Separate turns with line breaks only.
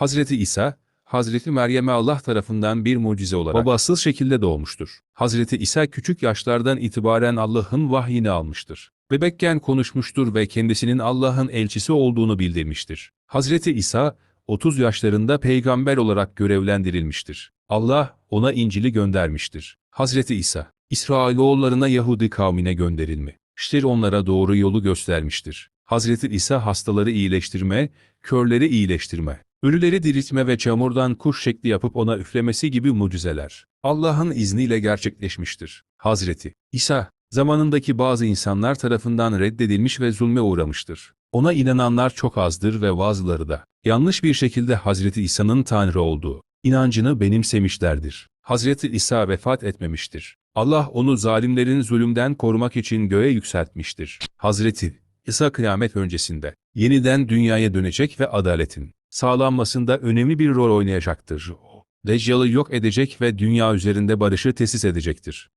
Hazreti İsa, Hazreti Meryem'e Allah tarafından bir mucize olarak babasız şekilde doğmuştur. Hazreti İsa küçük yaşlardan itibaren Allah'ın vahyini almıştır. Bebekken konuşmuştur ve kendisinin Allah'ın elçisi olduğunu bildirmiştir. Hazreti İsa, 30 yaşlarında peygamber olarak görevlendirilmiştir. Allah, ona İncil'i göndermiştir. Hazreti İsa, İsrailoğullarına Yahudi kavmine gönderilme, ştir onlara doğru yolu göstermiştir. Hazreti İsa hastaları iyileştirme, körleri iyileştirme, ölüleri diriltme ve çamurdan kuş şekli yapıp ona üflemesi gibi mucizeler, Allah'ın izniyle gerçekleşmiştir. Hazreti İsa, zamanındaki bazı insanlar tarafından reddedilmiş ve zulme uğramıştır. Ona inananlar çok azdır ve bazıları da yanlış bir şekilde Hazreti İsa'nın Tanrı olduğu inancını benimsemişlerdir. Hazreti İsa vefat etmemiştir. Allah onu zalimlerin zulümden korumak için göğe yükseltmiştir. Hazreti İsa kıyamet öncesinde yeniden dünyaya dönecek ve adaletin sağlanmasında önemli bir rol oynayacaktır. O, Deccal'ı yok edecek ve dünya üzerinde barışı tesis edecektir.